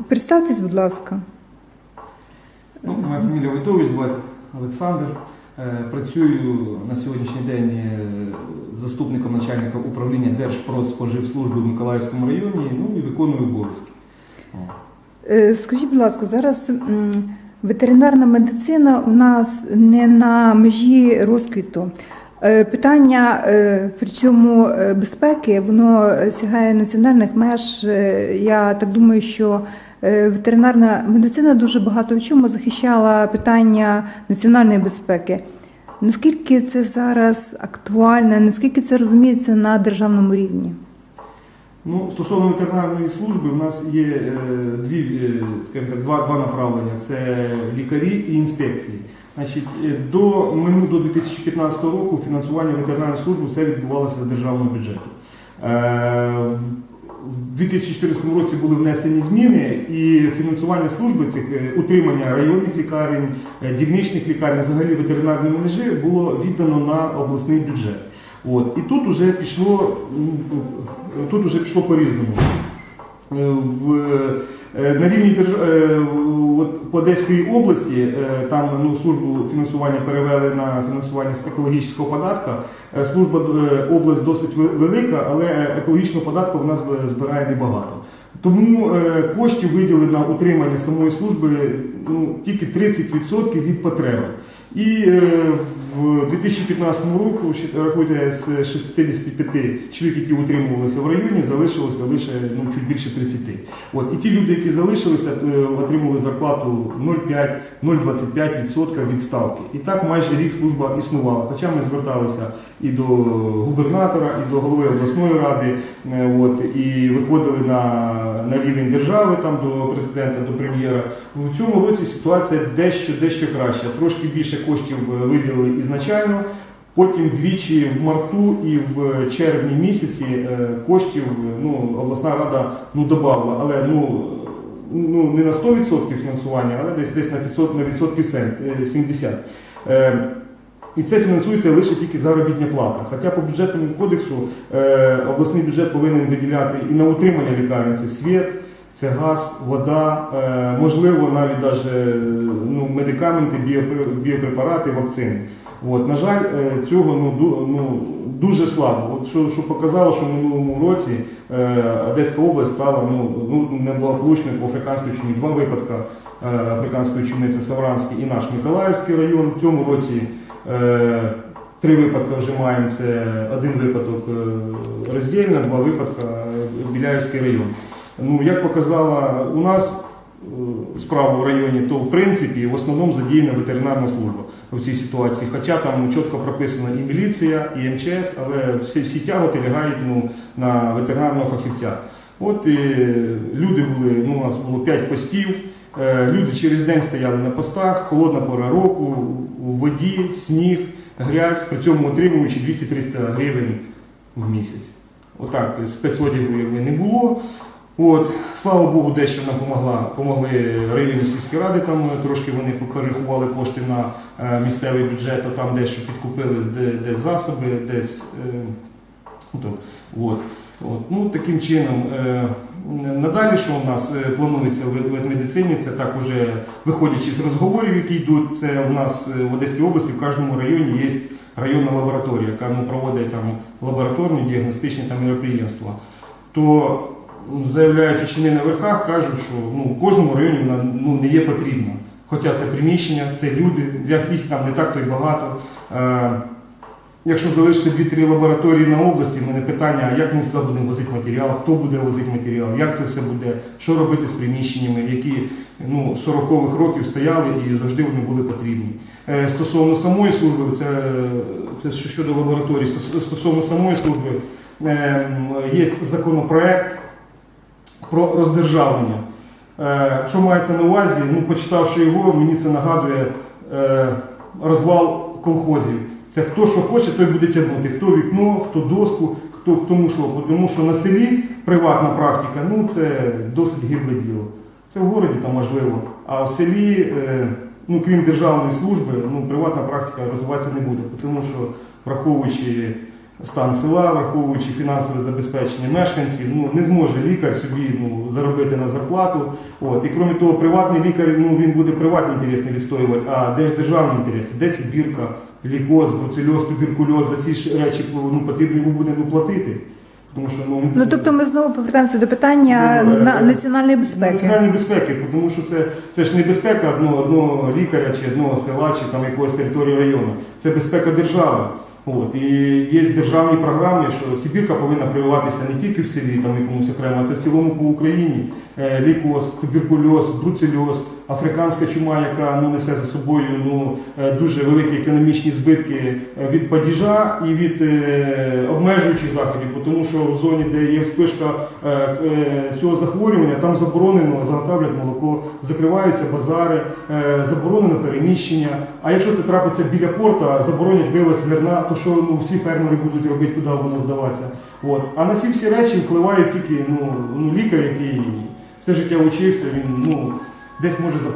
Представтесь, будь ласка. Ну, моя фамілія Войтович, звати Олександр. Е, Працюю на сьогоднішній день е, заступником начальника управління Держпродспоживслужби в Миколаївському районі, ну і виконую обов'язки. Е, Скажіть, будь ласка, зараз ветеринарна медицина у нас не на межі розквіту. Е, Питання, е, причому е, безпеки, воно сягає національних меж. Я так думаю, що ветеринарна медицина дуже багато в чому захищала питання національної безпеки. Наскільки це зараз актуально, наскільки це розуміється на державному рівні? Ну, стосовно ветеринарної служби, у нас є дві, скажімо так, два, два направлення: це лікарі і інспекції. Значить, е, до мину до 2015 року фінансування ветеринарної служби все відбувалося з державного бюджету. Е, в 2014 році були внесені зміни, і фінансування служби цих е, утримання районних лікарень, дільничних лікарень, взагалі ветеринарної мережі було віддано на обласний бюджет. От. І тут уже пішло, пішло по-різному. Е, В, е, на рівні держ... е, от по Одеської області там ну, службу фінансування перевели на фінансування з екологічного податка. Служба область досить велика, але екологічного податку в нас збирає небагато. Тому коштів виділили на утримання самої служби ну, тільки 30% від потреби. І е, в 2015 року, ще рахуйте, з 65 чоловік, які утримувалися в районі, залишилося лише ну, чуть більше 30. От. І ті люди, які залишилися, е, отримали зарплату 0,5-0,25% від ставки. І так майже рік служба існувала. Хоча ми зверталися і до губернатора, і до голови обласної ради, е, от, і виходили на, на рівень держави, там, до президента, до прем'єра. В цьому році ситуація дещо, дещо краща. Трошки більше коштів е, виділили ізначально. Потім двічі в марту і в червні місяці е, коштів ну, обласна рада ну, додавала, але ну, ну, не на 100% фінансування, але десь, десь на 500, на відсотків сем- е, 70. Е, і це фінансується лише тільки заробітня плата. Хоча по бюджетному кодексу е, обласний бюджет повинен виділяти і на утримання лікарень це світ, це газ, вода, е, можливо, навіть даже, ну, медикаменти, біопрепарати, вакцини. От, на жаль, е, цього ну, ну, дуже слабо. От, що, що показало, що в минулому році е, Одеська область стала ну, ну, неблагополучною по африканській чумі. Два випадки е, африканської чуми це Савранський і наш Миколаївський район. В цьому році е, три випадки вже маємо. Це один випадок е, роздільно, два випадки е, Біляївський район. Ну, як показала у нас е, справа в районі, то в принципі в основному задіяна ветеринарна служба в цій ситуації. Хоча там чітко прописана і міліція, і МЧС, але всі, всі тяготи лягають ну, на ветеринарного фахівця. От і люди були, ну, у нас було 5 постів. е, Люди через день стояли на постах, холодна пора року, у воді, сніг, грязь, при цьому отримуючи 200-300 гривень в місяць. Отак, спецодягу якби не було. От, слава Богу, дещо нам помогла, помогли районні сільські ради, там е, трошки вони перерахували кошти на е, місцевий бюджет, а там дещо підкупили де, засоби, десь. Е, ну, то, от, от. Ну, таким чином, надалі, що у нас планується в медицині, це так уже виходячи з розговорів, які йдуть, це у нас в Одеській області в кожному районі є районна лабораторія, яка ну, проводить там лабораторні діагностичні там, мероприємства. То заявляючи чини на верхах, кажуть, що ну, в кожному районі ну, не є потрібна. Хоча це приміщення, це люди, їх там не так то й багато. Е, Якщо залишиться 2-3 лабораторії на області, в мене питання, як ми туди будемо возити матеріал, хто буде возити матеріал, як це все буде, що робити з приміщеннями, які ну, 40-х років стояли і завжди вони були потрібні. Е, Стосовно самої служби, це, це щодо лабораторії, стосовно самої служби, е, є законопроект про роздержавлення. Е, Що мається на увазі? Ну, почитавши його, мені це нагадує е, розвал колхозів. Це хто що хоче, той буде тягнути. Хто вікно, хто доску, хто тому що. Тому що на селі приватна практика, ну це досить гибле діло. Це в городі там можливо. А в селі, е, ну крім державної служби, ну приватна практика розвиватися не буде. Тому що враховуючи стан села, враховуючи фінансове забезпечення мешканців, ну не зможе лікар собі ну, заробити на зарплату. От. І крім того, приватний лікар ну, він буде приватні інтереси відстоювати, а де ж державні інтереси, де збірка, лікоз, бруцельоз, туберкульоз, за ці ж речі ну, потрібно йому буде ну, платити. Тому що, ну, Ну тобто ми знову повертаємося до питання Ну, на національної безпеки. Національної безпеки, тому що це, це ж не безпека одного, одного лікаря чи одного села, чи там якогось території району. Це безпека держави. От, і є державні програми, що Сибірка повинна прививатися не тільки в селі, там якомусь окремо, а це в цілому по Україні. Е, Лікоз, туберкульоз, бруцельоз, африканська чума, яка ну, несе за собою ну, е, дуже великі економічні збитки е, від падіжа і від е, обмежуючих заходів, тому що в зоні, де є вспишка цього захворювання, там заборонено заготовлять молоко, закриваються базари, заборонено переміщення. А якщо це трапиться біля порта, заборонять вивез зерна, то що ну, всі фермери будуть робити, куди воно здаватися. От. А на ці всі речі впливають тільки ну, ну, лікар, який все життя учився, він ну, десь може запропонувати.